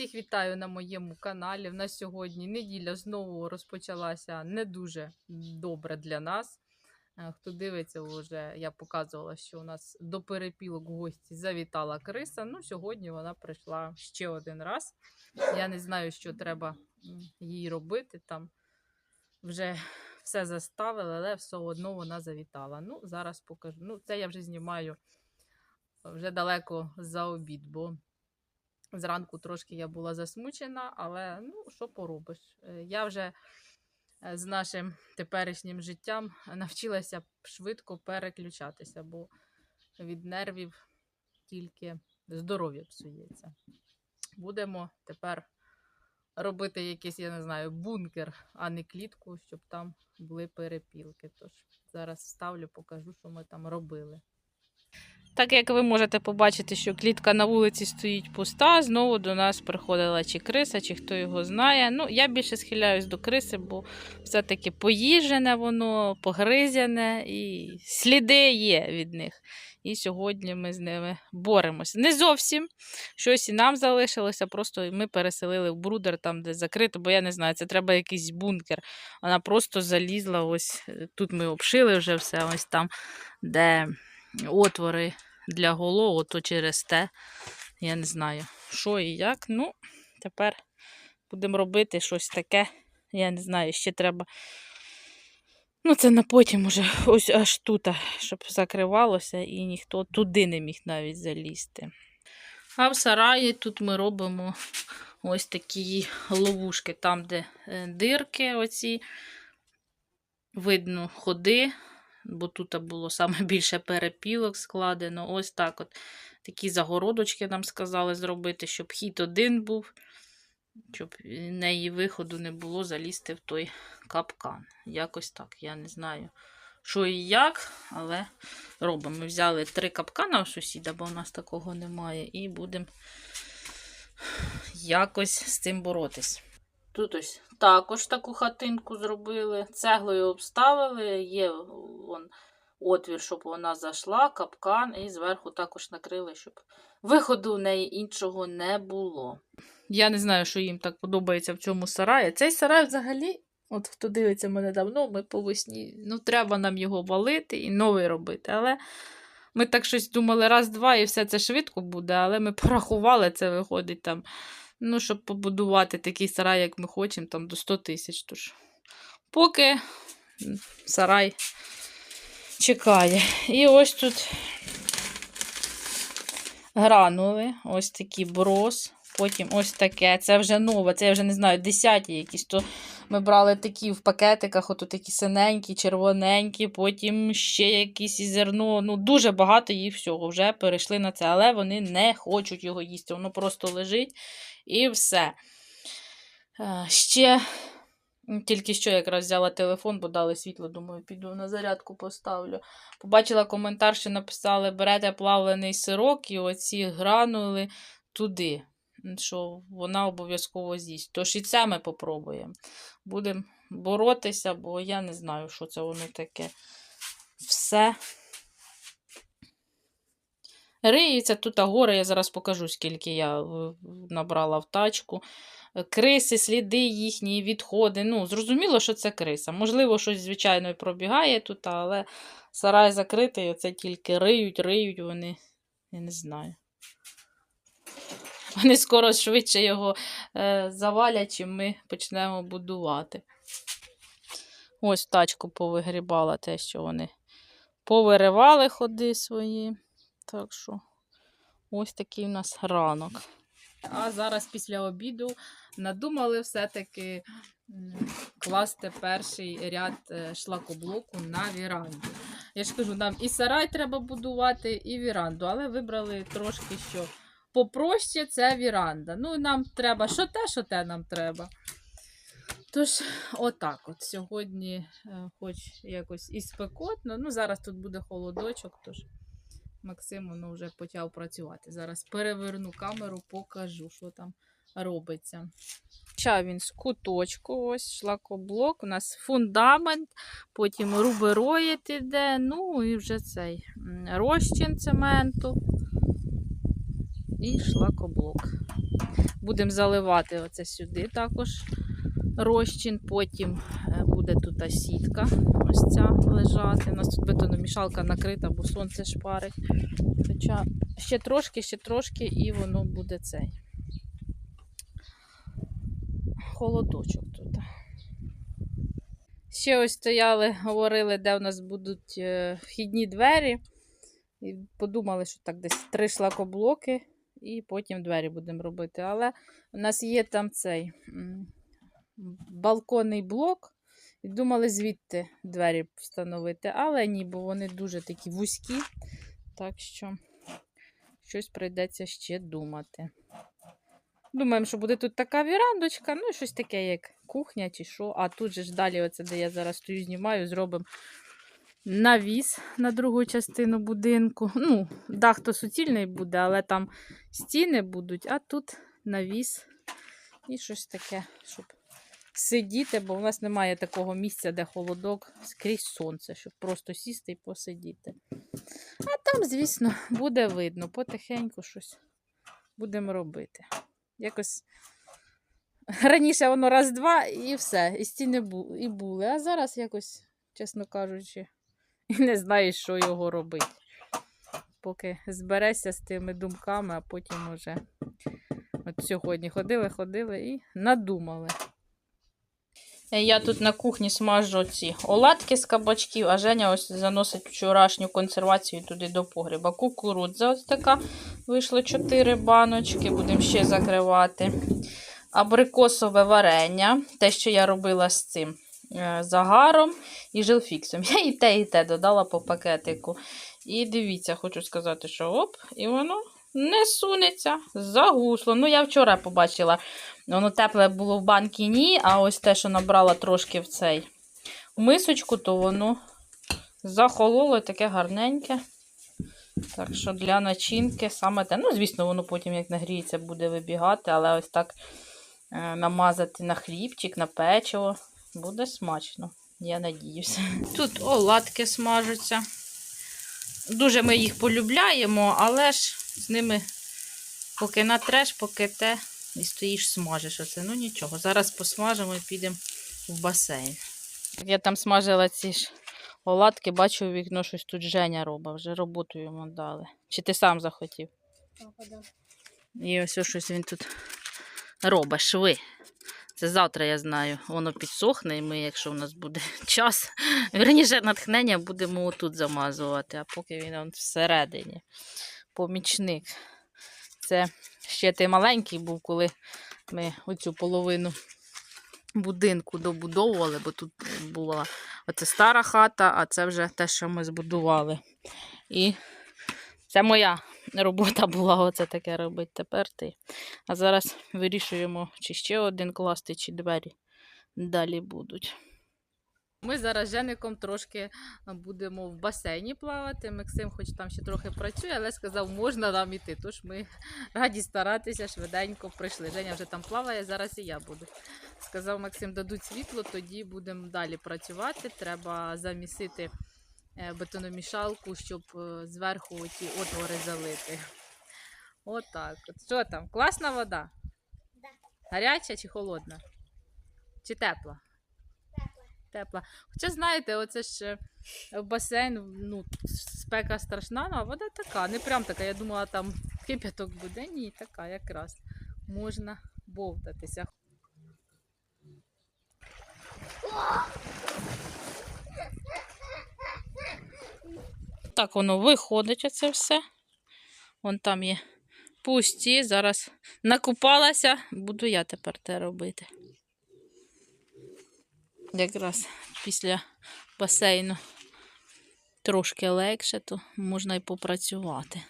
Всіх вітаю на моєму каналі. В нас сьогодні неділя знову розпочалася не дуже добре для нас. Е, Хто дивиться, вже я показувала, що у нас до перепілок в гості завітала криса. Ну, сьогодні вона прийшла ще один раз. Я не знаю, що треба їй робити. Там вже все заставили, але все одно вона завітала. Ну, зараз покажу. Ну, це я вже знімаю вже далеко за обід, бо Зранку трошки я була засмучена, але ну, що поробиш? Е, Я вже е, з нашим теперішнім життям навчилася швидко переключатися, бо від нервів тільки здоров'я псується. Будемо тепер робити якийсь, я не знаю, бункер, а не клітку, щоб там були перепілки. Тож зараз вставлю, покажу, що ми там робили. Так як ви можете побачити, що клітка на вулиці стоїть пуста, знову до нас приходила чи криса, чи хто його знає. Ну, я більше схиляюсь до криси, бо все-таки поїжене воно, погризяне, і сліди є від них. І сьогодні ми з ними боремося. Не зовсім щось і нам залишилося, просто ми переселили в брудер, там, де закрито, бо я не знаю, це треба якийсь бункер. Вона просто залізла. Ось тут ми обшили вже все, ось там, де отвори для голову, то через те. Я не знаю, що і як. Ну, тепер будемо робити щось таке. Я не знаю, ще треба. Ну, це на потім уже ось аж тут, щоб закривалося і ніхто туди не міг навіть залізти. А в сараї тут ми робимо ось такі ловушки, там, де е, дирки, оці, видно ходи, бо тут було саме більше перепілок складено. Ось так от. Такі загородочки нам сказали зробити, щоб хід один був, щоб неї виходу не було залізти в той капкан. Якось так. Я не знаю, що і як, але робимо. Ми взяли три капкана у сусіда, бо у нас такого немає, і будемо якось з цим боротись. Тут ось також таку хатинку зробили, цеглою обставили, є вон, отвір, щоб вона зайшла, капкан, і зверху також накрили, щоб виходу в неї іншого не було. Я не знаю, що їм так подобається в цьому сараї. Цей сарай взагалі, от хто дивиться мене давно, ми по весні, ну треба нам його валити і новий робити. Але ми так щось думали, раз-два, і все це швидко буде, але ми порахували, це виходить там. Ну, щоб побудувати такий сарай, як ми хочемо, там до 100 тисяч. Тож, поки сарай чекає. І ось тут гранули, ось такий брос. Потім ось таке. Це вже нове, це я вже не знаю, десяті якісь. То ми брали такі в пакетиках, ото такі синенькі, червоненькі, потім ще якісь зерно. Ну, дуже багато їх всього. Вже перейшли на це, але вони не хочуть його їсти. Воно просто лежить і все. Е, Ще тільки що якраз взяла телефон, бо дали світло, думаю, піду на зарядку поставлю. Побачила коментар, що написали: берете плавлений сирок і оці гранули туди, що вона обов'язково з'їсть. Тож і це ми попробуємо. Будемо боротися, бо я не знаю, що це воно таке. Все. Риється тут гори, я зараз покажу, скільки я набрала в тачку. Криси, сліди їхні, відходи. Ну, зрозуміло, що це криса. Можливо, щось, звичайно, і пробігає тут, але сарай закритий, оце тільки риють, риють вони. Я не знаю. Вони скоро швидше його е, завалять, чим ми почнемо будувати. Ось тачку повигрібала те, що вони повиривали ходи свої. Так що ось такий у нас ранок. А зараз після обіду надумали все-таки класти перший ряд е, шлакоблоку на віранду. Я ж кажу, нам і сарай треба будувати, і віранду, але вибрали трошки що попроще це віранда. Ну, нам треба що те, що те нам треба. Тож, отак от. Сьогодні, е, хоч якось і спекотно, ну зараз тут буде холодочок, тож Максим ну, вже почав працювати. Зараз переверну камеру, покажу, що там робиться. Почав він з куточку, ось шлакоблок, у нас фундамент, потім рубероїд іде, ну і вже цей розчин цементу і шлакоблок. Будемо заливати оце сюди також розчин. Потім е, буде тут сітка ось ця лежати. У нас тут бетономішалка накрита, бо сонце шпарить. Хоча ще трошки, ще трошки, і воно буде цей холодочок тут. Ще ось стояли, говорили, де у нас будуть е, вхідні двері. І подумали, що так десь три шлакоблоки, і потім двері будемо робити. Але у нас є там цей балконний блок. І думали звідти двері встановити. Але ні, бо вони дуже такі вузькі. Так що щось прийдеться ще думати. Думаємо, що буде тут така вірандочка, ну і щось таке, як кухня чи що. А тут же ж далі, оце, де я зараз стою, знімаю, зробимо навіс на другу частину будинку. Ну, дах то суцільний буде, але там стіни будуть, а тут навіс і щось таке, щоб сидіти, бо в нас немає такого місця, де холодок скрізь сонце, щоб просто сісти і посидіти. А там, звісно, буде видно, потихеньку щось будемо робити. Якось раніше воно раз-два і все, і стіни і були. А зараз якось, чесно кажучи, і не знаєш, що його робити. Поки зберешся з тими думками, а потім уже от сьогодні ходили, ходили і надумали. Я тут на кухні смажу ці оладки з кабачків, а Женя ось заносить вчорашню консервацію туди до погреба. Кукурудза ось така. Вийшло 4 баночки, будемо ще закривати. Абрикосове варення, те, що я робила з цим загаром і жилфіксом. Я і те, і те додала по пакетику. І дивіться, хочу сказати, що оп, і воно не сунеться, загусло. Ну, я вчора побачила, воно тепле було в банкі ні, а ось те, що набрала трошки в цей мисочку, то воно захололо таке гарненьке. Так що для начинки саме те. Ну, звісно, воно потім, як нагріється, буде вибігати, але ось так е, намазати на хлібчик, на печиво. Буде смачно, я надіюся. Тут оладки смажуться. Дуже ми їх полюбляємо, але ж з ними поки натреш, поки те, і стоїш, смажиш оце. Ну нічого. Зараз посмажимо і підемо в басейн. Я там смажила ці ж оладки, бачу у вікно, щось тут Женя робить, вже роботу йому дали. Чи ти сам захотів? І ось щось він тут робить, шви. Це завтра, я знаю, воно підсохне, і ми, якщо в нас буде час, верніше натхнення, будемо отут замазувати, а поки він всередині. Помічник. Це ще той маленький був, коли ми оцю половину будинку добудовували, бо тут була оце стара хата, а це вже те, що ми збудували. І це моя робота була оце таке робити. Тепер ти. А зараз вирішуємо, чи ще один класти, чи двері далі будуть. Ми зараз з Жеником трошки будемо в басейні плавати. Максим, хоч там ще трохи працює, але сказав, можна нам іти. Тож ми раді старатися, швиденько прийшли. Женя вже там плаває, зараз і я буду. Сказав Максим, дадуть світло, тоді будемо далі працювати. Треба замісити е, бетономішалку, щоб е, зверху ті отвори залити. Отак. От що там? Класна вода? Гаряча чи холодна? Чи тепла? Тепла. Хоча, знаєте, оце ж е, басейн, ну, спека страшна, ну, а вода така, не прям така. Я думала, там кип'яток буде. Ні, така якраз. Можна бовтатися. Так воно виходить, оце все. Вон там є пусті. Зараз накупалася, буду я тепер те робити. Якраз після басейну трошки легше, то можна і попрацювати.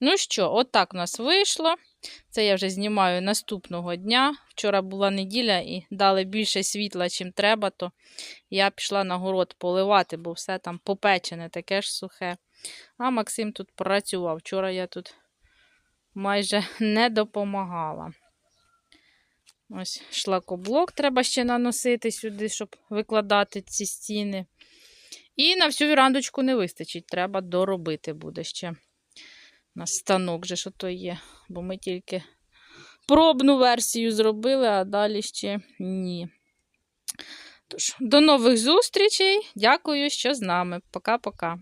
Ну що, отак у нас вийшло. Це я вже знімаю наступного дня. Вчора була неділя і дали більше світла, чим треба, то я пішла на город поливати, бо все там попечене, таке ж сухе. А Максим тут працював. Вчора я тут майже не допомагала. Ось шлакоблок треба ще наносити сюди, щоб викладати ці стіни. І на всю вірандочку не вистачить, треба доробити буде ще. На станок же що то є, бо ми тільки пробну версію зробили, а далі ще ні. Тож, до нових зустрічей. Дякую, що з нами. Пока-пока.